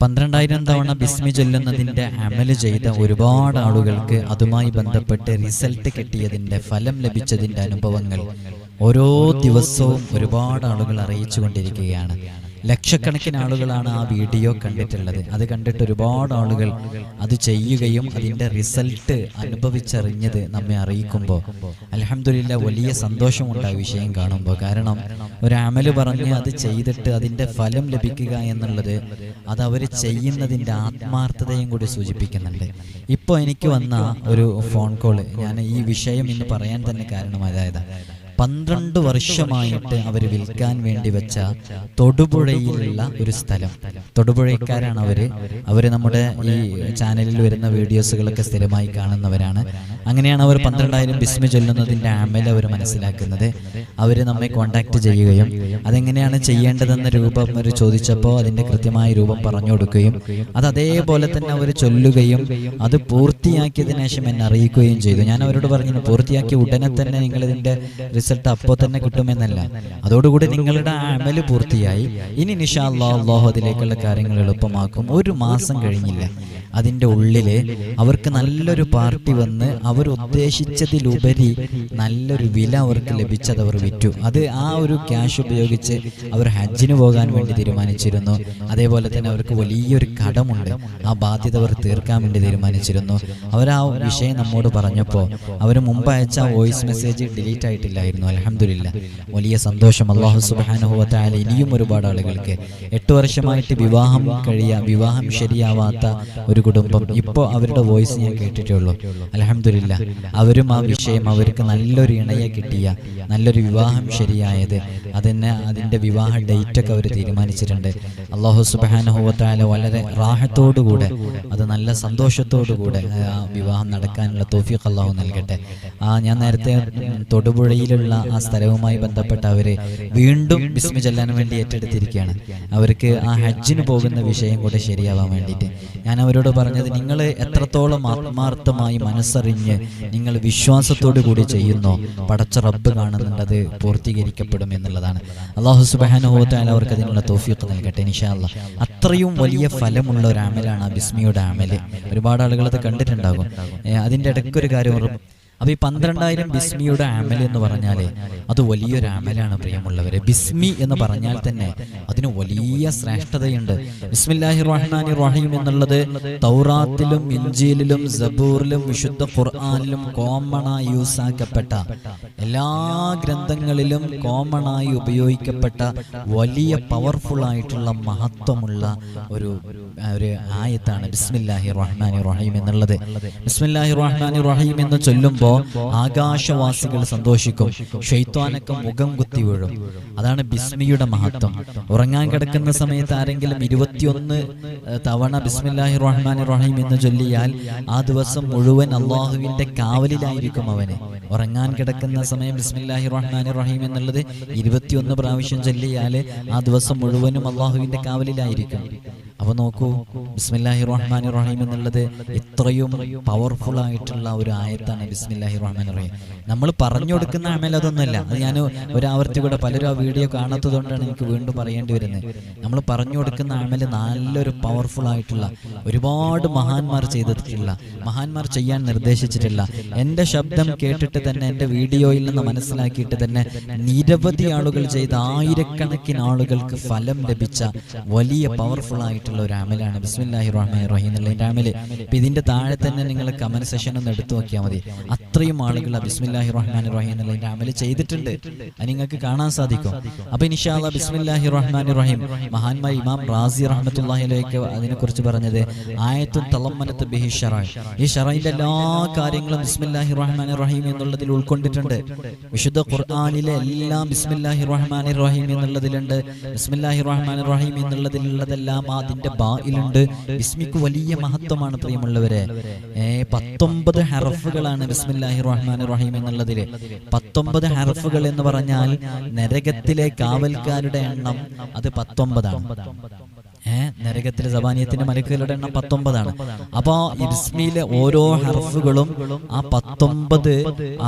പന്ത്രണ്ടായിരം തവണ ബിസ്മി ചൊല്ലുന്നതിന്റെ അമൽ ചെയ്ത ഒരുപാട് ആളുകൾക്ക് അതുമായി ബന്ധപ്പെട്ട് റിസൾട്ട് കിട്ടിയതിന്റെ ഫലം ലഭിച്ചതിന്റെ അനുഭവങ്ങൾ ഓരോ ദിവസവും ഒരുപാട് ആളുകൾ അറിയിച്ചു കൊണ്ടിരിക്കുകയാണ് ലക്ഷക്കണക്കിന് ആളുകളാണ് ആ വീഡിയോ കണ്ടിട്ടുള്ളത്. അത് കണ്ടിട്ട് ഒരുപാട് ആളുകൾ അത് ചെയ്യുകയും അതിന്റെ റിസൾട്ട് അനുഭവിച്ചറിഞ്ഞത് നമ്മെ അറിയിക്കുമ്പോൾ അലഹമില്ല വലിയ സന്തോഷമുണ്ട് ആ വിഷയം കാണുമ്പോൾ. കാരണം ഒരു അമൽ പറഞ്ഞ് അത് ചെയ്തിട്ട് അതിന്റെ ഫലം ലഭിക്കുക എന്നുള്ളത് അത് അവർ ചെയ്യുന്നതിന്റെ ആത്മാർത്ഥതയും കൂടി സൂചിപ്പിക്കുന്നുണ്ട്. ഇപ്പോൾ എനിക്ക് വന്ന ഒരു ഫോൺ കോൾ. ഞാൻ ഈ വിഷയം ഇന്ന് പറയാൻ തന്നെ കാരണം അതായത് പന്ത്രണ്ട് വർഷമായിട്ട് അവർ വിൽക്കാൻ വേണ്ടി വെച്ച തൊടുപുഴയിലുള്ള ഒരു സ്ഥലം. തൊടുപുഴക്കാരാണ് അവർ. അവർ നമ്മുടെ ഈ ചാനലിൽ വരുന്ന വീഡിയോസുകളൊക്കെ സ്ഥിരമായി കാണുന്നവരാണ്. അങ്ങനെയാണ് അവർ പന്ത്രണ്ടായിരം ബിസ്മി ചൊല്ലുന്നതിന്റെ അമൽ അവർ മനസ്സിലാക്കുന്നത്. അവർ നമ്മെ കോണ്ടാക്ട് ചെയ്യുകയും അതെങ്ങനെയാണ് ചെയ്യേണ്ടതെന്ന രൂപം അവർ ചോദിച്ചപ്പോൾ അതിന്റെ കൃത്യമായ രൂപം പറഞ്ഞു കൊടുക്കുകയും അത് അതേപോലെ തന്നെ അവർ ചൊല്ലുകയും അത് പൂർത്തിയാക്കിയതിനു ശേഷം എന്നെ അറിയിക്കുകയും ചെയ്തു. ഞാൻ അവരോട് പറഞ്ഞു പൂർത്തിയാക്കിയ ഉടനെ തന്നെ നിങ്ങൾ ഇതിന്റെ റിസൾട്ട് അപ്പോൾ തന്നെ കിട്ടുമെന്നല്ല. അതോടുകൂടി നിങ്ങളുടെ അമൽ പൂർത്തിയായി. ഇനി നിഷാ അള്ളാഹ് അള്ളാഹു അതിലേക്കുള്ള കാര്യങ്ങൾ എളുപ്പമാക്കും. ഒരു മാസം കഴിഞ്ഞില്ല. അതിന്റെ ഉള്ളിൽ അവർക്ക് നല്ലൊരു പാർട്ടി വന്ന് അവർ ഉദ്ദേശിച്ചതിലുപരി നല്ലൊരു വില അവർക്ക് ലഭിച്ചത് അവർ വിറ്റു. അത് ആ ഒരു ക്യാഷ് ഉപയോഗിച്ച് അവർ ഹജ്ജിന് പോകാൻ വേണ്ടി തീരുമാനിച്ചിരുന്നു. അതേപോലെ തന്നെ അവർക്ക് വലിയൊരു കടമുണ്ട്. ആ ബാധ്യത അവർ തീർക്കാൻ വേണ്ടി തീരുമാനിച്ചിരുന്നു. അവർ ആ വിഷയം നമ്മോട് പറഞ്ഞപ്പോൾ അവർ മുമ്പ് അയച്ച ആ വോയിസ് മെസ്സേജ് ഡിലീറ്റ് ആയിട്ടില്ലായിരുന്നു. അലഹമില്ല വലിയ സന്തോഷം അള്ളാഹു സുബാനുഭവത്തായ ഇനിയും ഒരുപാട് ആളുകൾക്ക് എട്ട് വർഷമായിട്ട് വിവാഹം കഴിയ വിവാഹം ശരിയാവാത്ത ഒരു കുടുംബം. ഇപ്പോൾ അവരുടെ വോയിസ് ഞാൻ കേട്ടിട്ടുള്ളൂ. അലഹമില്ല അവരും ആ വിഷയം അവർക്ക് നല്ലൊരു ഇണയെ കിട്ടിയ നല്ലൊരു വിവാഹം ശരിയായത് അതിന് അതിന്റെ വിവാഹ ഡേറ്റൊക്കെ അവർ തീരുമാനിച്ചിട്ടുണ്ട്. അള്ളാഹു സുബാനുഭവത്തായ വളരെ റാഹത്തോടുകൂടെ അത് നല്ല സന്തോഷത്തോടുകൂടെ ആ വിവാഹം നടക്കാനുള്ള തോഫിക്ക് അള്ളാഹു നൽകട്ടെ. ആ ഞാൻ നേരത്തെ തൊടുപുഴയിലുള്ള ആ സ്ഥലവുമായി ബന്ധപ്പെട്ട അവർ വീണ്ടും ബിസ്മി ചെല്ലാൻ വേണ്ടി ഏറ്റെടുത്തിരിക്കുകയാണ്. അവർക്ക് ആ ഹജ്ജിന് പോകുന്ന വിഷയം കൂടെ ശരിയാവാൻ വേണ്ടിയിട്ട്. ഞാൻ അവരോട് പറഞ്ഞത് നിങ്ങൾ എത്രത്തോളം ആത്മാർത്ഥമായി മനസ്സറിഞ്ഞ് നിങ്ങൾ വിശ്വാസത്തോടു കൂടി ചെയ്യുന്നു? പടച്ച റബ്ബ് കാണുന്നുണ്ട് അത് പൂർത്തീകരിക്കപ്പെടും എന്നുള്ളതാണ്. അള്ളാഹു സുബാനുഭവത്താൽ അവർക്ക് അതിനുള്ള തോഫിയൊക്കെ നൽകട്ടെ നിഷാല്ല അത്രയും വലിയ ഫലമുള്ള ഒരു ആമലാണ് ആ ബിസ്മിയുടെ അമൽ. ഒരുപാട് ആളുകൾ അത് കണ്ടിട്ടുണ്ടാകും. അതിന്റെ ഇടയ്ക്കൊരു കാര്യം അപ്പൊ ഈ പന്ത്രണ്ടായിരം ബിസ്മിയുടെ ആമൽ എന്ന് പറഞ്ഞാൽ അത് വലിയൊരു ആമലാണ് പ്രിയമുള്ളവരെ. ബിസ്മി എന്ന് പറഞ്ഞാൽ തന്നെ അതിന് വലിയ ശ്രേഷ്ഠതയുണ്ട്. ബിസ്മില്ലാഹി റഹ്മാനി റഹീം എന്നുള്ളത് തൗറാത്തിലും ഇഞ്ചിയിലും സബൂറിലും വിശുദ്ധ ഖുർആാനിലും കോമണായി യൂസാക്കപ്പെട്ട എല്ലാ ഗ്രന്ഥങ്ങളിലും കോമണായി ഉപയോഗിക്കപ്പെട്ട വലിയ പവർഫുൾ ആയിട്ടുള്ള മഹത്വമുള്ള ഒരു ഒരു ആയത്താണ് ബിസ്മില്ലാഹി റഹ്മാനി റഹീം എന്നുള്ളത്. ബിസ്മില്ലാഹി റഹ്മാനി റഹീം എന്ന് ചൊല്ലുമ്പോൾ ആകാശവാസികൾ സന്തോഷിക്കും. ഷെയ്ത്വാനൊക്കെ മുഖം കുത്തി വീഴും. അതാണ് ബിസ്മിയുടെ മഹത്വം. ഉറങ്ങാൻ കിടക്കുന്ന സമയത്ത് ആരെങ്കിലും ഇരുപത്തിയൊന്ന് തവണ ബിസ്മില്ലാഹി റഹ്മാൻ റഹീം എന്ന് ചൊല്ലിയാൽ ആ ദിവസം മുഴുവൻ അള്ളാഹുവിന്റെ കാവലിലായിരിക്കും അവന്. ഉറങ്ങാൻ കിടക്കുന്ന സമയം ബിസ്മില്ലാഹി റഹ്മാൻ റഹീം എന്നുള്ളത് ഇരുപത്തിയൊന്ന് പ്രാവശ്യം ചൊല്ലിയാൽ ആ ദിവസം മുഴുവനും അള്ളാഹുവിന്റെ കാവലിലായിരിക്കും. അപ്പൊ നോക്കൂ ബിസ്മില്ലാഹി റഹ്മാൻ റഹീം എന്നുള്ളത് ഇത്രയും പവർഫുൾ ആയിട്ടുള്ള ഒരു ആയത്താണ് ബിസ്മില്ലാഹി റഹ്മാൻ റഹീം നമ്മൾ പറഞ്ഞു കൊടുക്കുന്ന അമൽ അതൊന്നുമല്ല. അത് ഞാൻ ഒരാവർത്തി കൂടെ പലരും ആ വീഡിയോ കാണാത്തതുകൊണ്ടാണ് എനിക്ക് വീണ്ടും പറയേണ്ടി വരുന്നത്. നമ്മൾ പറഞ്ഞു കൊടുക്കുന്ന അമൽ നല്ലൊരു പവർഫുൾ ആയിട്ടുള്ള ഒരുപാട് മഹാന്മാർ ചെയ്തിട്ടുള്ള മഹാന്മാർ ചെയ്യാൻ നിർദ്ദേശിച്ചിട്ടില്ല. എന്റെ ശബ്ദം കേട്ടിട്ട് തന്നെ എന്റെ വീഡിയോയിൽ നിന്ന് മനസ്സിലാക്കിയിട്ട് തന്നെ നിരവധി ആളുകൾ ചെയ്ത ആയിരക്കണക്കിന് ആളുകൾക്ക് ഫലം ലഭിച്ച വലിയ പവർഫുൾ ആയിട്ടുള്ള ഒരു അമലാണ്. ബിസ്മില്ലാഹി റഹ്മാൻ റഹീം എന്നുള്ളതിന്റെ അമൽ ഇപ്പം ഇതിന്റെ താഴെ തന്നെ നിങ്ങൾ കമന്റ് സെഷൻ ഒന്ന് എടുത്തു നോക്കിയാൽ മതി. അത്രയും ആളുകൾ ബിസ്മില്ലാഹി റഹ്മാൻ റഹീം എന്നുള്ളതിന്റെ അമൽ ചെയ്തിട്ടുണ്ട്. അത് നിങ്ങൾക്ക് കാണാൻ സാധിക്കും. അപ്പൊ ഇൻഷാല്ല ബിസ്മില്ലാഹി റഹ്മാൻ റഹീം മഹാന്മാർ ഇമാം റാസി റഹ്മത്തുല്ലാഹിലേക്ക് അതിനെക്കുറിച്ച് പറഞ്ഞത് ആയത്തും തളമ്മനത്ത് ബിഹി ഷറായ് ഈ ഷറായിന്റെ എല്ലാ കാര്യങ്ങളും ബിസ്മില്ലാഹി റഹ്മാൻ റഹീം എന്നുള്ളതിൽ ഉൾക്കൊണ്ടിട്ടുണ്ട്. വിശുദ്ധ ഖുർആാനിലെ എല്ലാം ബിസ്മില്ലാഹി റഹ്മാൻ റഹീം എന്നുള്ളതിലുണ്ട്. ബിസ്മില്ലാഹി റഹ്മാൻ റഹീം എന്നുള്ളതിലുള്ളതെല്ലാം അതിന്റെ ബായിലുണ്ട്. ബിസ്മിക്ക് വലിയ മഹത്വമാണ് പ്രിയമുള്ളവരെ. പത്തൊമ്പത് ഹറഫുകളാണ് ബിസ്മില്ലാഹി റഹ്മാൻ റഹീം എന്നുള്ളതിൽ. പത്തൊമ്പത് ഹറഫുകൾ എന്ന് പറഞ്ഞാൽ നരകത്തിലെ കാവൽക്കാരുടെ എണ്ണം അത് പത്തൊമ്പതാണ്. നരകത്തിലെ സബാനിയത്തിന്റെ മലക്കുകളുടെ എണ്ണം പത്തൊമ്പതാണ്. അപ്പൊ ഇസ്മിയിലെ ഓരോ ഹർഫുകളും ആ പത്തൊമ്പത്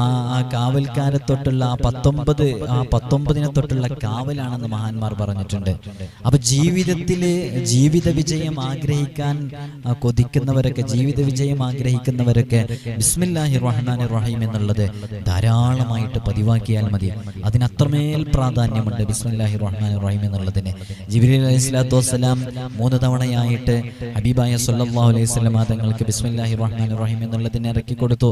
ആ കാവൽക്കാരെ തൊട്ടുള്ള ആ പത്തൊമ്പത് ആ പത്തൊമ്പതിനെ തൊട്ടുള്ള കാവലാണെന്ന് മഹാന്മാർ പറഞ്ഞിട്ടുണ്ട്. അപ്പൊ ജീവിതത്തിൽ ജീവിത വിജയം ആഗ്രഹിക്കാൻ കൊതിക്കുന്നവരൊക്കെ ജീവിത വിജയം ആഗ്രഹിക്കുന്നവരൊക്കെ ബിസ്മില്ലാഹി റഹ്മാൻ റഹീം എന്നുള്ളത് ധാരാളമായിട്ട് പതിവാക്കിയാൽ മതി. അതിനത്രമേൽ പ്രാധാന്യമുണ്ട് ബിസ്മില്ലാഹി റഹ്മാൻ റഹീം എന്നുള്ളതിന്. ജിബിലി അലൈഹി സ്വലാത്തു വസ്സലാം മൂന്ന് തവണയായിട്ട് അബിബായ സല്ലല്ലാഹു അലൈഹി തങ്ങൾക്ക് ബിസ്മില്ലാഹി റഹ്മാൻ റഹീം എന്നുള്ളതിനെ ഇറക്കി കൊടുത്തു.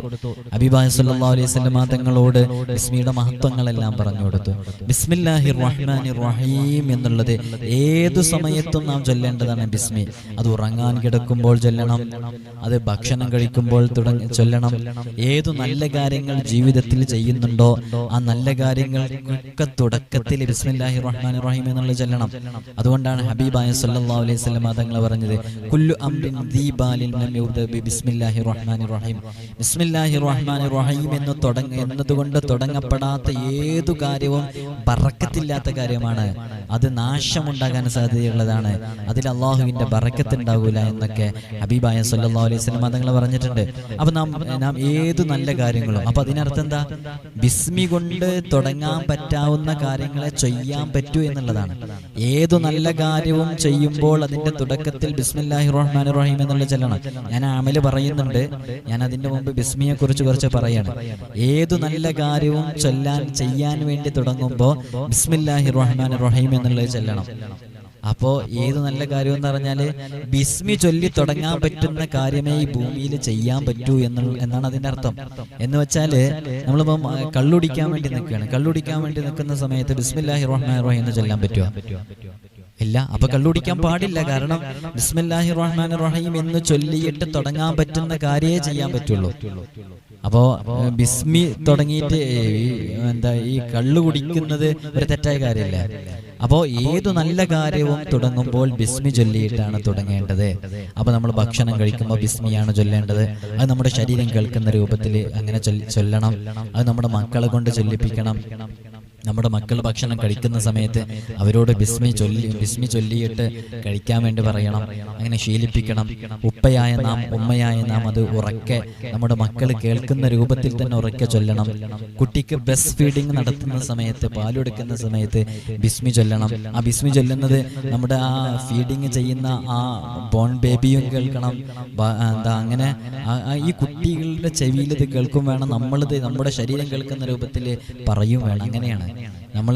അബിബായ സല്ലല്ലാഹു അലൈഹി തങ്ങളോട് ബിസ്മിയുടെ മഹത്വങ്ങളെല്ലാം പറഞ്ഞു കൊടുത്തു. ബിസ്മില്ലാഹി റഹ്മാൻ റഹീം എന്നുള്ളത് ഏതു സമയത്തും നാം ചൊല്ലേണ്ടതാണ് ബിസ്മി. അത് ഉറങ്ങാൻ കിടക്കുമ്പോൾ ചൊല്ലണം അത് ഭക്ഷണം കഴിക്കുമ്പോൾ തുടങ്ങി ചൊല്ലണം. ഏതു നല്ല കാര്യങ്ങൾ ജീവിതത്തിൽ ചെയ്യുന്നുണ്ടോ ആ നല്ല കാര്യങ്ങൾക്കൊക്കെ തുടക്കത്തിൽ ബിസ്മില്ലാഹി റഹ്മാൻ റഹീം എന്നുള്ളത് ചൊല്ലണം. അതുകൊണ്ടാണ് ഹബീബായ സല്ലല്ലാഹു അലൈഹി വസല്ലം തങ്ങൾ പറഞ്ഞത് കുല്ലു അംറിൻ ദീബാലിൻ ബിസ്മില്ലാഹി റഹ്മാൻ റഹീം. ബിസ്മില്ലാഹി റഹ്മാൻ റഹീം എന്ന് തുടങ്ങ എന്നതുകൊണ്ട് തുടങ്ങപ്പെടാത്ത ഏതു കാര്യവും ബറക്കത്തില്ലാത്ത കാര്യമാണ്. അത് നാശമുണ്ടാകാൻ സാധ്യതയുള്ളതാണ്. അതിൽ അള്ളാഹുവിന്റെ ബറക്കത്ത് ഉണ്ടാവൂല എന്നൊക്കെ ഹബീബായ സല്ലല്ലാഹു അലൈഹി വസല്ലം തങ്ങൾ പറഞ്ഞിട്ടുണ്ട്. അപ്പോൾ നാം നാം ഏതു നല്ല കാര്യങ്ങളും അപ്പൊ അതിനർത്ഥം എന്താ? ബിസ്മി കൊണ്ട് തുടങ്ങാൻ പറ്റാവുന്ന കാര്യങ്ങളെ ചെയ്യാൻ പറ്റൂ എന്നുള്ളതാണ്. ഏതു നല്ല കാര്യവും ചെയ്യുമ്പോൾ അതിന്റെ തുടക്കത്തിൽ ബിസ്മില്ലാഹി റഹ്മാൻ റഹീം എന്നുള്ള ചെല്ലണം. ഞാൻ അമൽ പറയുന്നുണ്ട്. ഞാൻ അതിന്റെ മുമ്പ് ബിസ്മിയെ കുറിച്ച് കുറച്ച് പറയാണ്. ഏതു നല്ല കാര്യവും ചൊല്ലാൻ ചെയ്യാൻ വേണ്ടി തുടങ്ങുമ്പോൾ ബിസ്മില്ലാഹി റഹ്മാൻ റഹീം എന്നുള്ളത് ചെല്ലണം. അപ്പോ ഏത് നല്ല കാര്യം എന്ന് പറഞ്ഞാൽ ബിസ്മി ചൊല്ലി തുടങ്ങാൻ പറ്റുന്ന കാര്യമേ ഈ ഭൂമിയിൽ ചെയ്യാൻ പറ്റൂ എന്നുള്ള എന്നാണ് അതിന്റെ അർത്ഥം. എന്ന് വെച്ചാൽ നമ്മളിപ്പം കള്ളുടിക്കാൻ വേണ്ടി നിൽക്കുകയാണ്. കള്ളുടിക്കാൻ വേണ്ടി നിൽക്കുന്ന സമയത്ത് ബിസ്മില്ലാഹി റഹ്മാൻ റഹീം എന്ന് ചൊല്ലാൻ പറ്റുമോ ഇല്ല. അപ്പൊ കള്ളുടിക്കാൻ പാടില്ല. കാരണം ബിസ്മില്ലാഹി റഹ്മാൻ റഹീം എന്ന് ചൊല്ലിയിട്ട് തുടങ്ങാൻ പറ്റുന്ന കാര്യേ ചെയ്യാൻ പറ്റുള്ളൂ. അപ്പോ ബിസ്മി തുടങ്ങിയിട്ട് എന്താ ഈ കള്ളു കുടിക്കുന്നത് ഒരു തെറ്റായ കാര്യമല്ല. അപ്പോ ഏതു നല്ല കാര്യവും തുടങ്ങുമ്പോൾ ബിസ്മി ചൊല്ലിയിട്ടാണ് തുടങ്ങേണ്ടത്. അപ്പൊ നമ്മൾ ഭക്ഷണം കഴിക്കുമ്പോൾ ബിസ്മിയാണ് ചൊല്ലേണ്ടത്. അത് നമ്മുടെ ശരീരം കേൾക്കുന്ന രൂപത്തിൽ അങ്ങനെ ചൊല്ലണം. അത് നമ്മുടെ മക്കളെ കൊണ്ട് ചൊല്ലിപ്പിക്കണം. നമ്മുടെ മക്കൾ ഭക്ഷണം കഴിക്കുന്ന സമയത്ത് അവരോട് ബിസ്മി ചൊല്ലി ബിസ്മി ചൊല്ലിയിട്ട് കഴിക്കാൻ വേണ്ടി പറയണം. അങ്ങനെ ശീലിപ്പിക്കണം. ഉപ്പയായ നാം ഉമ്മയായ നാം അത് ഉറക്കെ നമ്മുടെ മക്കൾ കേൾക്കുന്ന രൂപത്തിൽ തന്നെ ഉറക്കെ ചൊല്ലണം. കുട്ടിക്ക് ബ്രസ്റ്റ് ഫീഡിങ് നടത്തുന്ന സമയത്ത് പാലെടുക്കുന്ന സമയത്ത് ബിസ്മി ചൊല്ലണം. ആ ബിസ്മി ചൊല്ലുന്നത് നമ്മുടെ ആ ഫീഡിങ് ചെയ്യുന്ന ആ ബോൺ ബേബിയും കേൾക്കണം. എന്താ അങ്ങനെ ഈ കുട്ടികളുടെ ചെവിയിൽ ഇത് കേൾക്കും വേണം. നമ്മളിത് നമ്മുടെ ശരീരം കേൾക്കുന്ന രൂപത്തിൽ പറയും വേണം. അങ്ങനെയാണ്. അങ്ങനെയാണ് നമ്മൾ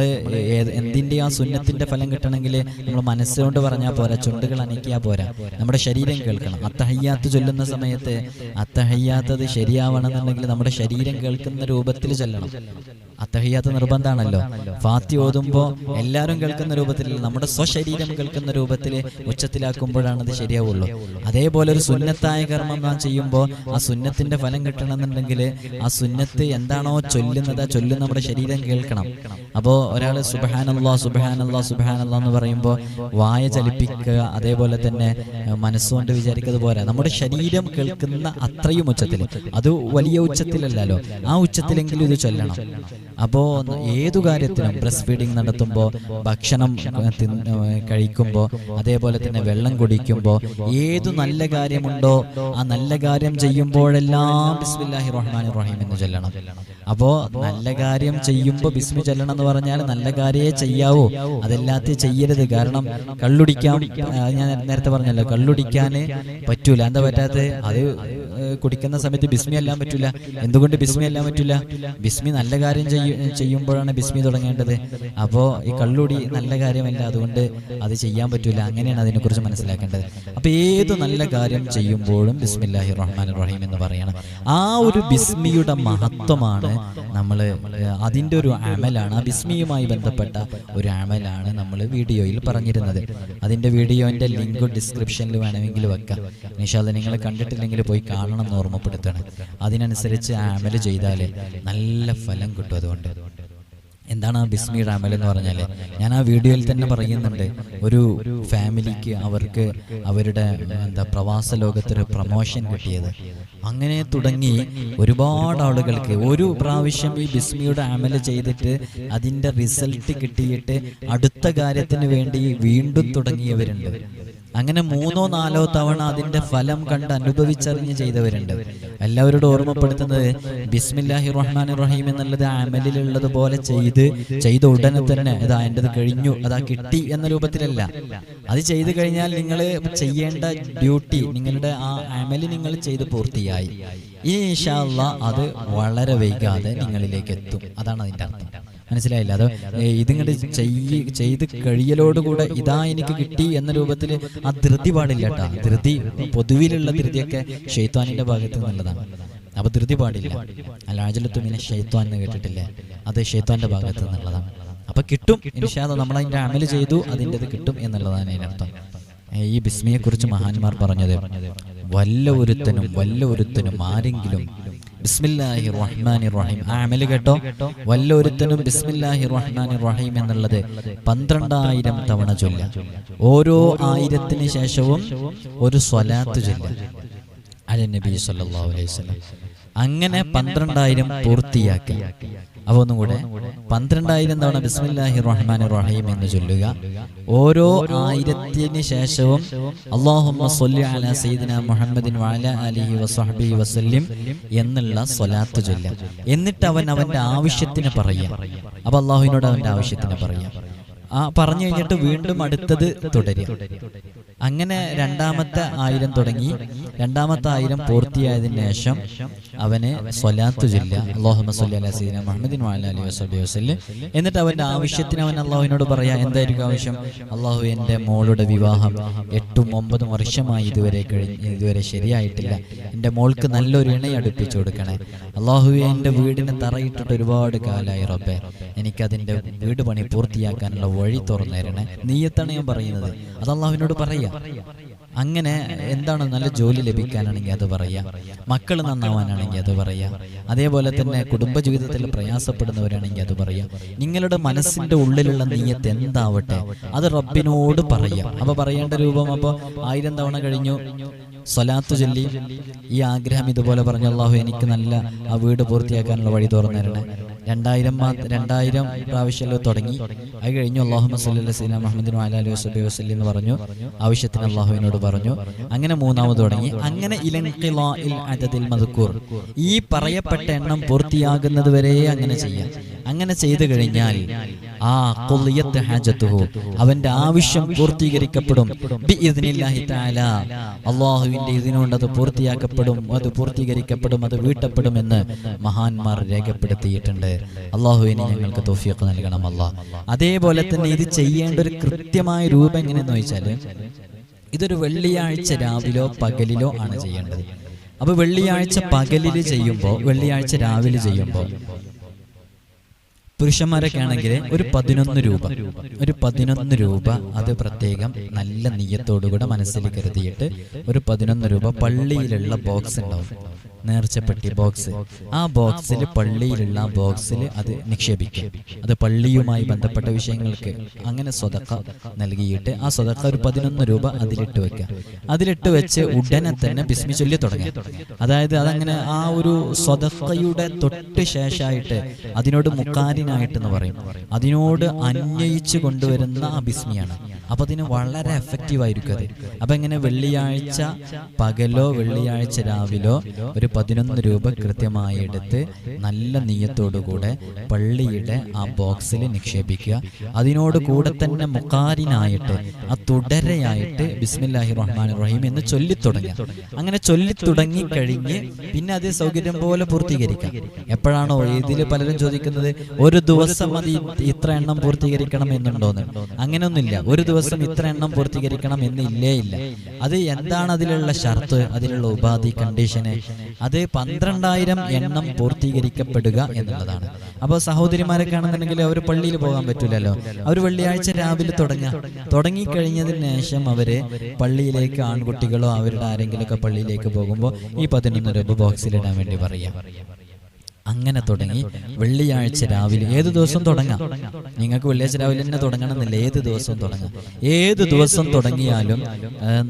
എന്തിന്റെ ആ സുന്നത്തിന്റെ ഫലം കിട്ടണമെങ്കിൽ നമ്മൾ മനസ്സുകൊണ്ട് പറഞ്ഞാൽ പോരാ ചുണ്ടുകൾ അനക്കിയാൽ പോരാ. നമ്മുടെ ശരീരം കേൾക്കണം. അത്തഹയ്യാത്ത് ചൊല്ലുന്ന സമയത്ത് അത്തഹയ്യാത്തത് അത് ശരിയാവണമെന്നുണ്ടെങ്കിൽ നമ്മുടെ ശരീരം കേൾക്കുന്ന രൂപത്തിൽ ചൊല്ലണം. അത്തഹയ്യാത്ത് നിർബന്ധമാണല്ലോ ഫാത്തി ഓതുമ്പോൾ എല്ലാവരും കേൾക്കുന്ന രൂപത്തിൽ നമ്മുടെ സ്വശരീരം കേൾക്കുന്ന രൂപത്തിൽ ഉച്ചത്തിലാക്കുമ്പോഴാണ് അത് ശരിയാവുള്ളൂ. അതേപോലെ ഒരു സുന്നത്തായ കർമ്മം നാം ചെയ്യുമ്പോൾ ആ സുന്നത്തിന്റെ ഫലം കിട്ടണമെന്നുണ്ടെങ്കിൽ ആ സുന്നത്ത് എന്താണോ ചൊല്ലുന്നത് ആ ചൊല്ലുന്ന നമ്മുടെ ശരീരം കേൾക്കണം. അപ്പോൾ ഒരാൾ സുബഹാനല്ലാ സുബഹാനല്ലാ സുബഹാനല്ലാ എന്ന് പറയുമ്പോൾ വായ ചലിപ്പിക്കുക അതേപോലെ തന്നെ മനസ്സുകൊണ്ട് വിചാരിക്കുന്നത് പോരാ. നമ്മുടെ ശരീരം കേൾക്കുന്ന അത്രയും ഉച്ചത്തിൽ. അത് വലിയ ഉച്ചത്തിലല്ലല്ലോ. ആ ഉച്ചത്തിലെങ്കിലും ഇത് ചൊല്ലണം. അപ്പോ ഏതു കാര്യത്തിനും ബ്രസ്റ്റ് ഫീഡിങ് നടത്തുമ്പോൾ ഭക്ഷണം കഴിക്കുമ്പോൾ അതേപോലെ തന്നെ വെള്ളം കുടിക്കുമ്പോൾ ഏതു നല്ല കാര്യമുണ്ടോ ആ നല്ല കാര്യം ചെയ്യുമ്പോഴെല്ലാം ബിസ്മില്ലാഹി റഹ്മാൻ റഹീം എന്ന് ചൊല്ലണം. അപ്പോ നല്ല കാര്യം ചെയ്യുമ്പോൾ ബിസ്മി ചൊല്ലണം എന്ന് പറഞ്ഞാൽ നല്ല കാര്യമേ ചെയ്യാവൂ. അതെല്ലാത്തേ ചെയ്യരുത്. കാരണം കള്ളുടിക്കാൻ ഞാൻ നേരത്തെ പറഞ്ഞല്ലോ കള്ളുടിക്കാൻ പറ്റൂല. എന്താ പറ്റാത്തത്? അത് കുടിക്കുന്ന സമയത്ത് ബിസ്മി എല്ലാം പറ്റൂല. എന്തുകൊണ്ട് ബിസ്മി എല്ലാം പറ്റൂല? ബിസ്മി നല്ല കാര്യം ചെയ്യുമ്പോഴാണ് ബിസ്മി തുടങ്ങേണ്ടത്. അപ്പോൾ ഈ കള്ളുടി നല്ല കാര്യമല്ല. അതുകൊണ്ട് അത് ചെയ്യാൻ പറ്റൂല. അങ്ങനെയാണ് അതിനെക്കുറിച്ച് മനസ്സിലാക്കേണ്ടത്. അപ്പൊ ഏത് നല്ല കാര്യം ചെയ്യുമ്പോഴും ബിസ്മില്ലാഹി റഹ്മാൻ റഹീം എന്ന് പറയണം. ആ ഒരു ബിസ്മിയുടെ മഹത്വമാണ് നമ്മൾ അതിന്റെ ഒരു അമലാണ്. ആ ബിസ്മിയുമായി ബന്ധപ്പെട്ട ഒരു ആമലാണ് നമ്മൾ വീഡിയോയിൽ പറഞ്ഞിരുന്നത്. അതിന്റെ വീഡിയോന്റെ ലിങ്ക് ഡിസ്ക്രിപ്ഷനിൽ വേണമെങ്കിൽ വെക്കാം. നിഷാദ് നിങ്ങൾ കണ്ടിട്ടില്ലെങ്കിൽ പോയി കാണണം എന്ന് ഓർമ്മപ്പെടുത്തണം അതിനനുസരിച്ച് ആമൽ ചെയ്താലേ ചെയ്താൽ നല്ല ഫലം കിട്ടും അതുകൊണ്ട്. എന്താണ് ആ ബിസ്മിയുടെ അമൽ എന്ന് പറഞ്ഞാൽ ഞാൻ ആ വീഡിയോയിൽ തന്നെ പറയുന്നുണ്ട്. ഒരു ഫാമിലിക്ക് അവർക്ക് അവരുടെ എന്താ പ്രവാസ ലോകത്തൊരു പ്രൊമോഷൻ കിട്ടിയത്. അങ്ങനെ തുടങ്ങി ഒരുപാട് ആളുകൾക്ക് ഒരു പ്രാവശ്യം ഈ ബിസ്മിയുടെ അമൽ ചെയ്തിട്ട് അതിന്റെ റിസൾട്ട് കിട്ടിയിട്ട് അടുത്ത കാര്യത്തിന് വേണ്ടി വീണ്ടും തുടങ്ങിയവരുണ്ട്. അങ്ങനെ മൂന്നോ നാലോ തവണ അതിന്റെ ഫലം കണ്ട് അനുഭവിച്ചറിഞ്ഞ് ചെയ്തവരുണ്ട്. എല്ലാവരോടും ഓർമ്മപ്പെടുത്തുന്നത് ബിസ്മില്ലാഹി റഹ്മാൻ റഹീം എന്നുള്ളത് അമലിലുള്ളത് പോലെ ചെയ്ത് ചെയ്ത ഉടനെ തന്നെ അതാ എന്റെത് കഴിഞ്ഞു. അതാ കിട്ടി എന്ന രൂപത്തിലല്ല. അത് ചെയ്തു കഴിഞ്ഞാൽ നിങ്ങൾ ചെയ്യേണ്ട ഡ്യൂട്ടി നിങ്ങളുടെ ആ അമൽ നിങ്ങൾ ചെയ്ത് പൂർത്തിയായി. ഈ ഇൻഷാല്ല അത് വളരെ വൈകാതെ നിങ്ങളിലേക്ക് എത്തും. അതാണ് അതിന്റെ അർത്ഥം. മനസ്സിലായില്ല. അത് ഇതിങ്ങോട്ട് ചെയ്യ ചെയ്ത് കഴിയലോടുകൂടെ ഇതാ എനിക്ക് കിട്ടി എന്ന രൂപത്തിൽ ആ ധൃതി പാടില്ല കേട്ടോ ധൃതി പൊതുവിലുള്ള ധൃതിയൊക്കെ ഷെയ്ത്താനിന്റെ ഭാഗത്ത് നിന്നുള്ളതാണ്. അപ്പൊ ധൃതി പാടില്ല. അലാജലത്തുമിനെ ഷെയ്ത്താൻ എന്ന് കേട്ടിട്ടില്ലേ? അത് ഷെയ്ത്താന്റെ ഭാഗത്ത് നിന്നുള്ളതാണ്. അപ്പൊ കിട്ടും. ഇൻഷാദ് നമ്മൾ അതിന്റെ അമൽ ചെയ്തു അതിന്റെത് കിട്ടും എന്നുള്ളതാണ് അതിനർത്ഥം ഈ ബിസ്മിയെ കുറിച്ച് മഹാന്മാർ പറഞ്ഞത് വല്ല ഒരുത്തനും വല്ല ഒരുത്തനും ആരെങ്കിലും ബിസ്മില്ലാഹി റഹ്മാനി റഹീം ആ അമൽ കേട്ടോ? വല്ലൊരുത്തനും ബിസ്മില്ലാഹി റഹ്മാനി റഹീം എന്നുള്ളത് പന്ത്രണ്ടായിരം തവണ ചൊല്ല. ഓരോ ആയിരത്തിന് ശേഷവും ഒരു സ്വലാത്ത് ചൊല്ല. അല നബി സല്ലല്ലാഹു അലൈഹി അങ്ങനെ പന്ത്രണ്ടായിരം പൂർത്തിയാക്കി. അപ്പൊ ഒന്നും കൂടെ പന്ത്രണ്ടായിരം തവണ ബിസ്മില്ലാഹി റഹ്മാൻ റഹീം എന്ന് ചൊല്ലുക. ഓരോ ആയിരത്തിന് ശേഷവും അള്ളാഹുമ്മ മുഹമ്മദിൻ വഅല അലിഹി വസല്ലിം എന്നുള്ള സ്വലാത്ത് ചൊല്ലാം എന്നിട്ട് അവൻ അവന്റെ ആവശ്യത്തിന് പറയാം അപ്പൊ അള്ളാഹുവിനോട് അവന്റെ ആവശ്യത്തിന് പറയാം ആ പറഞ്ഞു കഴിഞ്ഞിട്ട് വീണ്ടും അടുത്തത് തുടരും അങ്ങനെ രണ്ടാമത്തെ ആയിരം തുടങ്ങി. രണ്ടാമത്തെ ആയിരം പൂർത്തിയായതിനു ശേഷം അവന് സ്വലാത്തു ചൊല്ല അള്ളാഹുമ്മ സ്വല്ലി അലാ സീന മുഹമ്മദിൻ വഅല വസ്ലി എന്നിട്ട് അവന്റെ ആവശ്യത്തിന് അവൻ അള്ളാഹുവിനോട് പറയാ എന്തായിരിക്കും ആവശ്യം? അള്ളാഹു എന്റെ മോളുടെ വിവാഹം എട്ടും ഒമ്പതും വർഷമായി ഇതുവരെ കഴിഞ്ഞ് ഇതുവരെ ശരിയായിട്ടില്ല. എന്റെ മോൾക്ക് നല്ലൊരു ഇണ അടുപ്പിച്ചു കൊടുക്കണേ. അള്ളാഹു എന്റെ വീടിന് തറയിട്ടിട്ട് ഒരുപാട് കാലമായി റബ്ബെ. എനിക്കതിന്റെ വീട് പണി പൂർത്തിയാക്കാനുള്ള വഴി തുറന്നു തരണേ നീയത്താണ് ഞാൻ പറയുന്നത് അത് അള്ളാഹുവിനോട് പറയാ അങ്ങനെ എന്താണ് നല്ല ജോലി ലഭിക്കാനാണെങ്കിൽ അത് പറയാം. മക്കൾ നന്നാവാനാണെങ്കിൽ അത് പറയാം. അതേപോലെ തന്നെ കുടുംബജീവിതത്തിൽ പ്രയാസപ്പെടുന്നവരാണെങ്കിൽ അത് പറയാം. നിങ്ങളുടെ മനസ്സിന്റെ ഉള്ളിലുള്ള നീയത്ത് എന്താവട്ടെ? അത് റബ്ബിനോട് പറയാം. അപ്പൊ പറയേണ്ട രൂപം അപ്പൊ ആയിരം തവണ കഴിഞ്ഞു. സ്വലാത്തു ചൊല്ലി. ഈ ആഗ്രഹം ഇതുപോലെ പറഞ്ഞു അള്ളാഹു എനിക്ക് നല്ല ആ വീട് പൂർത്തിയാക്കാനുള്ള വഴി തുറന്നു തരണേ രണ്ടായിരം മാ- രണ്ടായിരം പ്രാവശ്യമല്ലോ തുടങ്ങി. അത് കഴിഞ്ഞു അള്ളാഹു മസല്ലി മുഹമ്മദിൻ അലി വസ്ബി വസ്ലി എന്ന് പറഞ്ഞു. ആവശ്യത്തിന് അള്ളാഹുവിനോട് പറഞ്ഞു. അങ്ങനെ മൂന്നാമത് തുടങ്ങി. അങ്ങനെ ഈ പറയപ്പെട്ട എണ്ണം പൂർത്തിയാകുന്നത് വരെ അങ്ങനെ ചെയ്യാം. അങ്ങനെ ചെയ്തു കഴിഞ്ഞാൽ ആ ഖുളിയത്ത് ഹാജത്തുഹു. അവന്റെ ആവശ്യം പൂർത്തീകരിക്കപ്പെടും. അള്ളാഹുവിന്റെ ഇതിനോണ്ട് അത് പൂർത്തിയാക്കപ്പെടും. അത് പൂർത്തീകരിക്കപ്പെടും. അത് വീട്ടപ്പെടുമെന്ന് മഹാന്മാർ രേഖപ്പെടുത്തിയിട്ടുണ്ട്. അള്ളാഹുവിനെ ഞങ്ങൾക്ക് തോഫിയൊക്കെ നൽകണം അല്ല. അതേപോലെ തന്നെ ഇത് ചെയ്യേണ്ട ഒരു കൃത്യമായ രൂപം എങ്ങനെയെന്ന് വെച്ചാൽ ഇതൊരു വെള്ളിയാഴ്ച രാവിലോ പകലിലോ ആണ് ചെയ്യേണ്ടത്. അപ്പൊ വെള്ളിയാഴ്ച പകലിൽ ചെയ്യുമ്പോൾ വെള്ളിയാഴ്ച രാവിലെ ചെയ്യുമ്പോൾ പുരുഷന്മാരൊക്കെ ആണെങ്കിൽ ഒരു പതിനൊന്ന് രൂപ. ഒരു പതിനൊന്ന് രൂപ അത് പ്രത്യേകം നല്ല നീയത്തോടുകൂടെ മനസ്സിൽ കരുതിയിട്ട് ഒരു പതിനൊന്ന് രൂപ പള്ളിയിലുള്ള ബോക്സ് ഉണ്ടാവും. നേർച്ചപ്പെട്ടി ബോക്സ് ആ ബോക്സിൽ പള്ളിയിലുള്ള ആ ബോക്സിൽ അത് നിക്ഷേപിക്കും. അത് പള്ളിയുമായി ബന്ധപ്പെട്ട വിഷയങ്ങൾക്ക് അങ്ങനെ സ്വതക്ക നൽകിയിട്ട് ആ സ്വതക്ക ഒരു പതിനൊന്ന് രൂപ അതിലിട്ട് വെക്കുക. അതിലിട്ട് വെച്ച് ഉടനെ തന്നെ ബിസ്മി ചൊല്ലി തുടങ്ങി അതായത് അതങ്ങനെ ആ ഒരു സ്വതക്കയുടെ തൊട്ട് ശേഷമായിട്ട് അതിനോട് മുക്കാരിനായിട്ട് എന്ന് പറയും. അതിനോട് അന്വയിച്ച് കൊണ്ടുവരുന്ന ആ ബിസ്മിയാണ്. അപ്പൊ അതിന് വളരെ എഫക്റ്റീവ് ആയിരിക്കും അത്. അപ്പൊ ഇങ്ങനെ വെള്ളിയാഴ്ച പകലോ വെള്ളിയാഴ്ച രാവിലോ ഒരു പതിനൊന്ന് രൂപ കൃത്യമായി എടുത്ത് നല്ല നീയത്തോടുകൂടെ പള്ളിയുടെ ആ ബോക്സിൽ നിക്ഷേപിക്കുക. അതിനോട് കൂടെ തന്നെ മുക്കാരിനായിട്ട് ആ തുടരയായിട്ട് ബിസ്മില്ലാഹി റഹ്മാൻ റഹീം എന്ന് ചൊല്ലിത്തുടങ്ങുക. അങ്ങനെ ചൊല്ലിത്തുടങ്ങി കഴിഞ്ഞ് പിന്നെ അത് സൗകര്യം പോലെ പൂർത്തീകരിക്കാം. എപ്പോഴാണോ ഇതിൽ പലരും ചോദിക്കുന്നത് ഒരു ദിവസം അത് ഇത്ര എണ്ണം പൂർത്തീകരിക്കണം എന്നുണ്ടോന്ന്. അങ്ങനെയൊന്നുമില്ല. ഒരു ദിവസം ഇത്ര എണ്ണം പൂർത്തീകരിക്കണം എന്നില്ലേ ഇല്ല അത് എന്താണ് അതിലുള്ള ഷർത്ത് അതിലുള്ള ഉപാധി കണ്ടീഷന് അത് പന്ത്രണ്ടായിരം എണ്ണം പൂർത്തീകരിക്കപ്പെടുക എന്നുള്ളതാണ്. അപ്പോൾ സഹോദരിമാരൊക്കെ ആണെന്നുണ്ടെങ്കിൽ അവർ പള്ളിയിൽ പോകാൻ പറ്റില്ലല്ലോ അവർ വെള്ളിയാഴ്ച രാവിലെ തുടങ്ങുക. തുടങ്ങിക്കഴിഞ്ഞതിന് ശേഷം അവർ പള്ളിയിലേക്ക് ആൺകുട്ടികളോ അവരുടെ ആരെങ്കിലുമൊക്കെ പള്ളിയിലേക്ക് പോകുമ്പോൾ ഈ പതിനൊന്ന് രൂപ ബോക്സിലിടാൻ വേണ്ടി പറയാം. അങ്ങനെ തുടങ്ങി. വെള്ളിയാഴ്ച രാവിലെ ഏത് ദിവസം തുടങ്ങാം? നിങ്ങൾക്ക് വെള്ളിയാഴ്ച രാവിലെ തന്നെ തുടങ്ങണമെന്നില്ല ഏത് ദിവസവും തുടങ്ങാം? ഏത് ദിവസം തുടങ്ങിയാലും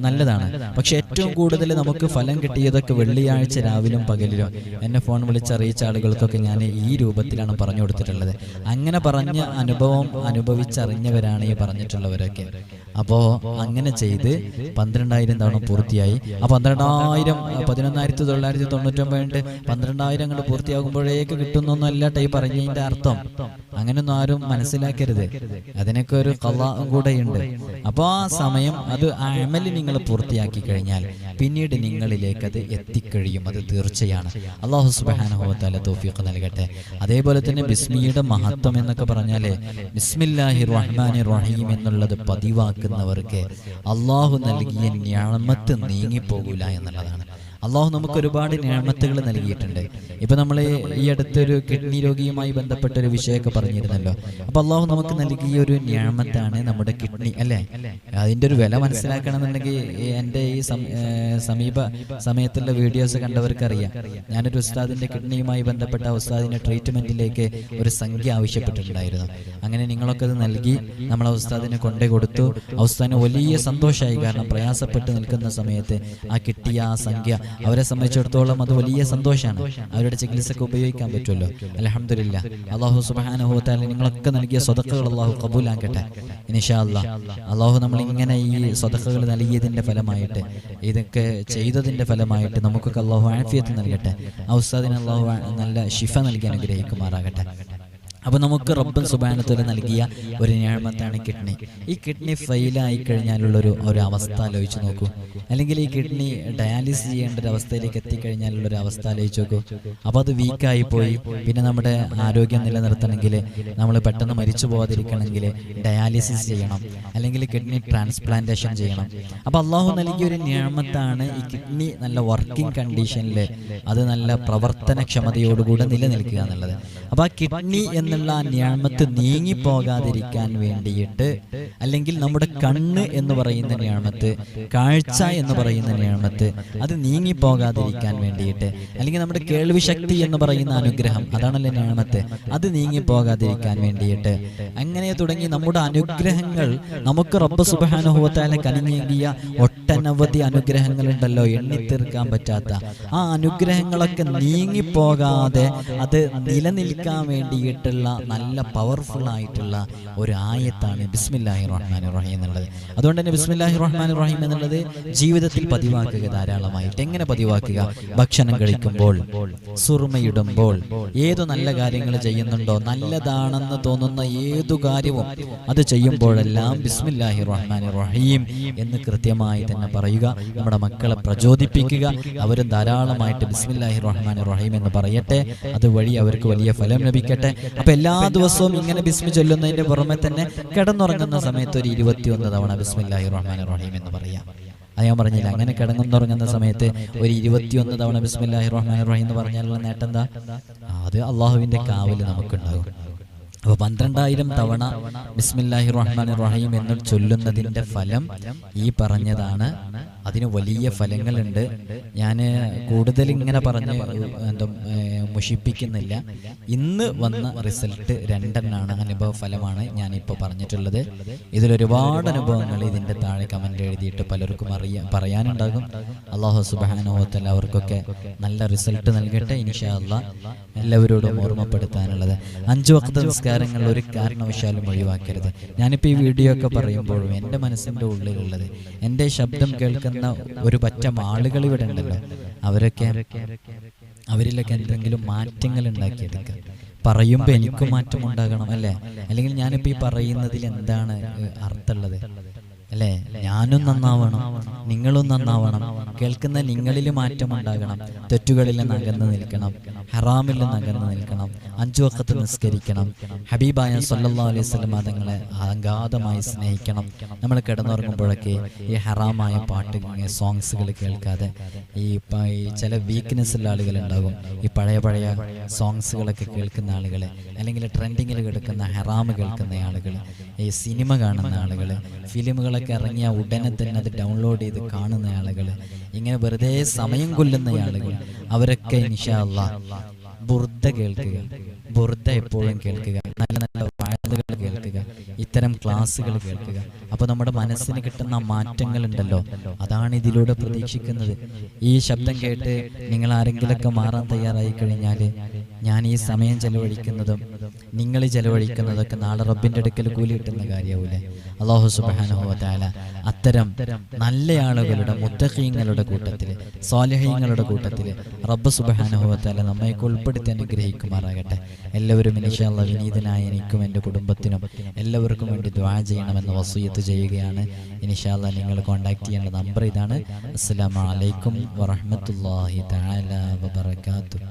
നല്ലതാണ്. പക്ഷെ ഏറ്റവും കൂടുതൽ നമുക്ക് ഫലം കിട്ടിയതൊക്കെ വെള്ളിയാഴ്ച രാവിലും പകലിലും. എന്നെ ഫോൺ വിളിച്ചറിയിച്ച ആളുകൾക്കൊക്കെ ഞാൻ ഈ രൂപത്തിലാണ് പറഞ്ഞു കൊടുത്തിട്ടുള്ളത് അങ്ങനെ പറഞ്ഞ അനുഭവം അനുഭവിച്ചറിഞ്ഞവരാണ് ഈ പറഞ്ഞിട്ടുള്ളവരൊക്കെ. അപ്പോ അങ്ങനെ ചെയ്ത് പന്ത്രണ്ടായിരം തവണ പൂർത്തിയായി. ആ പന്ത്രണ്ടായിരം പതിനൊന്നായിരത്തി തൊള്ളായിരത്തി തൊണ്ണൂറ്റൊമ്പത് പന്ത്രണ്ടായിരം അങ്ങോട്ട് പൂർത്തിയാകുമ്പോഴേക്ക് കിട്ടുന്നൊന്നല്ല ടൈ പറഞ്ഞതിന്റെ അർത്ഥം. അങ്ങനൊന്നും ആരും മനസ്സിലാക്കരുത്. അതിനൊക്കെ ഒരു കഥ കൂടെയുണ്ട്. അപ്പോൾ ആ സമയം അത് ആ അമൽ നിങ്ങൾ പൂർത്തിയാക്കി കഴിഞ്ഞാൽ പിന്നീട് നിങ്ങളിലേക്ക് അത് എത്തിക്കഴിയും. അത് തീർച്ചയാണ്. അള്ളാഹു സുബാനുഭവത്താല തോഫിയൊക്കെ നൽകട്ടെ. അതേപോലെ തന്നെ ബിസ്മിയുടെ മഹത്വം എന്നൊക്കെ പറഞ്ഞാൽ ബിസ്മില്ലാഹി റഹ്മാനി റഹീം എന്നുള്ളത് പതിവാക്കുന്നവർക്ക് അള്ളാഹു നൽകിയ ഞാമത്ത് നീങ്ങിപ്പോകൂല എന്നുള്ളതാണ്. അള്ളാഹു നമുക്ക് ഒരുപാട് ഞാമത്തുകൾ നൽകിയിട്ടുണ്ട്. ഇപ്പൊ നമ്മൾ ഈ അടുത്തൊരു കിഡ്നി രോഗിയുമായി ബന്ധപ്പെട്ട ഒരു വിഷയമൊക്കെ പറഞ്ഞിരുന്നല്ലോ. അപ്പൊ അള്ളാഹു നമുക്ക് നൽകിയ ഒരു ഞാമത്താണ് നമ്മുടെ കിഡ്നി അല്ലേ? അതിന്റെ ഒരു വില മനസ്സിലാക്കണമെന്നുണ്ടെങ്കിൽ ഈ എന്റെ ഈ സമീപ സമയത്തുള്ള വീഡിയോസ് കണ്ടവർക്ക് അറിയാം ഞാനൊരു ഉസ്താദിന്റെ കിഡ്നിയുമായി ബന്ധപ്പെട്ട ഉസ്താദിന്റെ ട്രീറ്റ്മെന്റിലേക്ക് ഒരു സംഖ്യ ആവശ്യപ്പെട്ടിട്ടുണ്ടായിരുന്നു. അങ്ങനെ നിങ്ങളൊക്കെ അത് നൽകി നമ്മൾ ഉസ്താദിനെ കൊണ്ടേ കൊടുത്തു. ഉസ്താദിന് വലിയ സന്തോഷമായി കാരണം പ്രയാസപ്പെട്ട് നിൽക്കുന്ന സമയത്ത് ആ കിട്ടിയ ആ സംഖ്യ അവരെ സംബന്ധിച്ചിടത്തോളം അത് വലിയ സന്തോഷമാണ് അവരുടെ ചികിത്സക്ക് ഉപയോഗിക്കാൻ പറ്റുമല്ലോ. അലഹമില്ല അള്ളാഹു സുബാനുഭവത്താൽ നിങ്ങളൊക്കെ നൽകിയ സ്വതക്കുകൾ അള്ളാഹു കബൂലാക്കട്ടെ ഇനിഷാ അല്ലാ അള്ളാഹു നമ്മൾ ഇങ്ങനെ ഈ സ്വതക്കുകൾ നൽകിയതിന്റെ ഫലമായിട്ട് ഇതൊക്കെ ചെയ്തതിന്റെ ഫലമായിട്ട് നമുക്കൊക്കെ അള്ളാഹു ആഫിയത്ത് നൽകട്ടെ. ആ ഉസ്താദിന് അള്ളാഹു നല്ല ശിഫ നൽകി അനുഗ്രഹിക്കുമാറാകട്ടെ. അപ്പൊ നമുക്ക് റബ്ബൻ സുബാനത്തോടെ നൽകിയ ഒരു ഞാമത്താണ് കിഡ്നി. ഈ കിഡ്നി ഫെയിലായി കഴിഞ്ഞാലുള്ള ഒരു അവസ്ഥ ആലോചിച്ച് നോക്കൂ. അല്ലെങ്കിൽ ഈ കിഡ്നി ഡയാലിസിസ് ചെയ്യേണ്ട ഒരു അവസ്ഥയിലേക്ക് എത്തിക്കഴിഞ്ഞാലുള്ള ഒരു അവസ്ഥ ആലോചിച്ച് നോക്കൂ. അപ്പോൾ അത് വീക്കായി പോയി. പിന്നെ നമ്മുടെ ആരോഗ്യം നിലനിർത്തണമെങ്കിൽ നമ്മൾ പെട്ടെന്ന് മരിച്ചു പോകാതിരിക്കണമെങ്കിൽ ഡയാലിസിസ് ചെയ്യണം. അല്ലെങ്കിൽ കിഡ്നി ട്രാൻസ്പ്ലാന്റേഷൻ ചെയ്യണം. അപ്പോൾ അള്ളാഹു നൽകിയ ഒരു ഞാമത്താണ് ഈ കിഡ്നി നല്ല വർക്കിംഗ് കണ്ടീഷനിൽ അത് നല്ല പ്രവർത്തനക്ഷമതയോടുകൂടെ നിലനിൽക്കുക എന്നുള്ളത് അപ്പോൾ ആ കിഡ്നി എന്നുള്ള ആ ഞാമത്ത് നീങ്ങി പോകാതിരിക്കാൻ വേണ്ടിയിട്ട് അല്ലെങ്കിൽ നമ്മുടെ കണ്ണ് എന്ന് പറയുന്ന ഞാമത്ത് കാഴ്ച എന്ന് പറയുന്ന ഞാമത്ത് അത് നീങ്ങിപ്പോകാതിരിക്കാൻ വേണ്ടിയിട്ട് അല്ലെങ്കിൽ നമ്മുടെ കേൾവി ശക്തി എന്ന് പറയുന്ന അനുഗ്രഹം അതാണല്ലോ ഞാമത്ത് അത് നീങ്ങിപ്പോകാതിരിക്കാൻ വേണ്ടിയിട്ട്. അങ്ങനെ തുടങ്ങി നമ്മുടെ അനുഗ്രഹങ്ങൾ നമുക്ക് റബ്ബ് സുബാനുഭവത്താലെ കനിഞ്ഞേകിയ ഒട്ടനവധി അനുഗ്രഹങ്ങളുണ്ടല്ലോ എണ്ണിത്തീർക്കാൻ പറ്റാത്ത. ആ അനുഗ്രഹങ്ങളൊക്കെ നീങ്ങിപ്പോകാതെ അത് നിലനിൽക്കാൻ വേണ്ടിയിട്ടുള്ള നല്ല പവർഫുൾ ആയിട്ടുള്ള ഒരു ആയത്താണ് ബിസ്മില്ലാഹി റഹ്മാൻ റഹീം എന്നുള്ളത്. അതുകൊണ്ട് തന്നെ ബിസ്മില്ലാഹി റഹ്മാൻ റഹീം എന്നുള്ളത് ജീവിതത്തിൽ പതിവാക്കുക ധാരാളമായിട്ട്. എങ്ങനെ പതിവാക്കുക? ഭക്ഷണം കഴിക്കുമ്പോൾ സുറുമയിടുമ്പോൾ ഏതു നല്ല കാര്യങ്ങൾ ചെയ്യുന്നുണ്ടോ നല്ലതാണെന്ന് തോന്നുന്ന ഏതു കാര്യവും അത് ചെയ്യുമ്പോഴെല്ലാം ബിസ്മില്ലാഹി റഹ്മാൻ റഹീം എന്ന് കൃത്യമായി തന്നെ പറയുക. നമ്മുടെ മക്കളെ പ്രചോദിപ്പിക്കുക. അവരും ധാരാളമായിട്ട് ബിസ്മില്ലാഹി റഹ്മാൻ റഹീം എന്ന് പറയട്ടെ. അതുവഴി അവർക്ക് വലിയ ഫലം ലഭിക്കട്ടെ. അപ്പൊ എല്ലാ ദിവസവും ഇങ്ങനെ ബിസ്മി ചൊല്ലുന്നതിന്റെ പുറമെ തന്നെ കിടന്നുറങ്ങുന്ന സമയത്ത് ഒരു ഇരുപത്തിയൊന്ന് തവണ ബിസ്മില്ലാഹി റഹ്മാൻ റഹീം എന്ന് പറയാം. അത് ഞാൻ പറഞ്ഞില്ല അങ്ങനെ കിടങ്ങുന്നുറങ്ങുന്ന സമയത്ത് ഒരു ഇരുപത്തിയൊന്ന് തവണ ബിസ്മില്ലാഹി റഹ്മാൻ റഹീം എന്ന് പറഞ്ഞാലുള്ള നേട്ടം എന്താ? അത് അള്ളാഹുവിന്റെ കാവൽ നമുക്കുണ്ടാകും. അപ്പൊ പന്ത്രണ്ടായിരം തവണ ബിസ്മില്ലാഹി റഹ്മാൻ റഹീം എന്ന് ചൊല്ലുന്നതിന്റെ ഫലം ഈ പറഞ്ഞതാണ്. അതിന് വലിയ ഫലങ്ങളുണ്ട്. ഞാൻ കൂടുതൽ ഇങ്ങനെ പറഞ്ഞ് എന്താ മുഷിപ്പിക്കുന്നില്ല. ഇന്ന് വന്ന റിസൾട്ട് രണ്ടെണ്ണാണ് അനുഭവ ഫലമാണ് ഞാൻ ഞാനിപ്പോൾ പറഞ്ഞിട്ടുള്ളത് ഇതിലൊരുപാട് അനുഭവങ്ങൾ ഇതിന്റെ താഴെ കമന്റ് എഴുതിയിട്ട് പലർക്കും അറിയാൻ പറയാനുണ്ടാകും. അള്ളാഹു സുബാനോത്തൽ അവർക്കൊക്കെ നല്ല റിസൾട്ട് നൽകട്ടെ ഇൻഷാ എല്ലാവരോടും ഓർമ്മപ്പെടുത്താനുള്ളത്. അഞ്ചു വക്ത നിസ്കാരങ്ങൾ ഒരു കാരണവശാലും ഒഴിവാക്കരുത്. ഞാനിപ്പോൾ ഈ വീഡിയോ ഒക്കെ പറയുമ്പോഴും എന്റെ മനസ്സിന്റെ ഉള്ളിലുള്ളത് എന്റെ ശബ്ദം കേൾക്കുന്ന ഒരു പറ്റം ആളുകൾ ഇവിടെ ഉണ്ടല്ലോ. അവരൊക്കെ അവരിലൊക്കെ എന്തെങ്കിലും മാറ്റങ്ങൾ ഉണ്ടാക്കിയെടുക്കുക. പറയുമ്പോൾ എനിക്കും മാറ്റം ഉണ്ടാകണം അല്ലേ? അല്ലെങ്കിൽ ഞാനിപ്പോൾ ഈ പറയുന്നതിൽ എന്താണ് അർത്ഥമുള്ളത്? അല്ലേ? ഞാനും നന്നാവണം നിങ്ങളും നന്നാവണം കേൾക്കുന്ന നിങ്ങളിൽ മാറ്റം ഉണ്ടാകണം. തെറ്റുകളിൽ നിന്ന് നിൽക്കണം. ഹറാമിൽ നിന്ന് നിൽക്കണം. അഞ്ചു വക്കത്ത് നിസ്കരിക്കണം. ഹബീബായ സല്ലാ അലൈഹി വസല്ലം തങ്ങളെ അഗാധമായി സ്നേഹിക്കണം. നമ്മൾ കിടന്നുറങ്ങുമ്പോഴൊക്കെ ഈ ഹറാമായ പാട്ട് സോങ്സുകൾ കേൾക്കാതെ ഈ ചില വീക്ക്നെസ്സുള്ള ആളുകൾ ഉണ്ടാകും. ഈ പഴയ പഴയ സോങ്സുകളൊക്കെ കേൾക്കുന്ന ആളുകൾ അല്ലെങ്കിൽ ട്രെൻഡിങ്ങിൽ കിടക്കുന്ന ഹറാമ് കേൾക്കുന്ന ആളുകൾ ഈ സിനിമ കാണുന്ന ആളുകൾ ഫിലിമുകളൊക്കെ ഇറങ്ങിയ ഉടനെ തന്നെ അത് ഡൗൺലോഡ് ചെയ്ത് കാണുന്ന ആളുകൾ ഇങ്ങനെ വെറുതെ സമയം കൊല്ലുന്ന ആളുകൾ. അവരൊക്കെ ഇൻഷാ അല്ലാ ബുർദ കേൾക്കുക. ബുർദ എപ്പോഴും കേൾക്കുക. നല്ല നല്ല വാഴകൾ കേൾക്കുക. ഇത്തരം ക്ലാസ്സുകൾ കേൾക്കുക. അപ്പോൾ നമ്മുടെ മനസ്സിന് കിട്ടുന്ന മാറ്റങ്ങൾ ഉണ്ടല്ലോ അതാണ് ഇതിലൂടെ പ്രതീക്ഷിക്കുന്നത്. ഈ ശബ്ദം കേട്ട് നിങ്ങൾ ആരെങ്കിലൊക്കെ മാറാൻ തയ്യാറായി കഴിഞ്ഞാൽ ഞാൻ ഈ സമയം ചെലവഴിക്കുന്നതും നിങ്ങൾ ചെലവഴിക്കുന്നതൊക്കെ നാളെ റബ്ബിന്റെ അടുക്കൽ കൂലി കിട്ടുന്ന കാര്യമാവൂലേ? അള്ളാഹു സുബാനുഭവത്താല അത്തരം നല്ല ആളുകളുടെ മുത്തഹീങ്ങളുടെ കൂട്ടത്തിൽ സ്വാലഹീങ്ങളുടെ കൂട്ടത്തിൽ റബ്ബ് സുബാനുഭവത്താല നമ്മയൊക്കെ ഉൾപ്പെടുത്തി അനുഗ്രഹിക്കുമാറാകട്ടെ. എല്ലാവരും ഇനിഷാള്ള വിനീതനായ എനിക്കും എന്റെ കുടുംബത്തിനും എല്ലാവർക്കും വേണ്ടി ദ്വാ ചെയ്യണമെന്ന് വസൂയത്ത് ചെയ്യുകയാണ്. ഇനിഷാല്ല നിങ്ങൾ കോൺടാക്ട് ചെയ്യേണ്ട നമ്പർ ഇതാണ്. അസ്സലാമു അലൈക്കും വറഹ്മത്തുള്ളാഹി തആല വബറകാതുഹു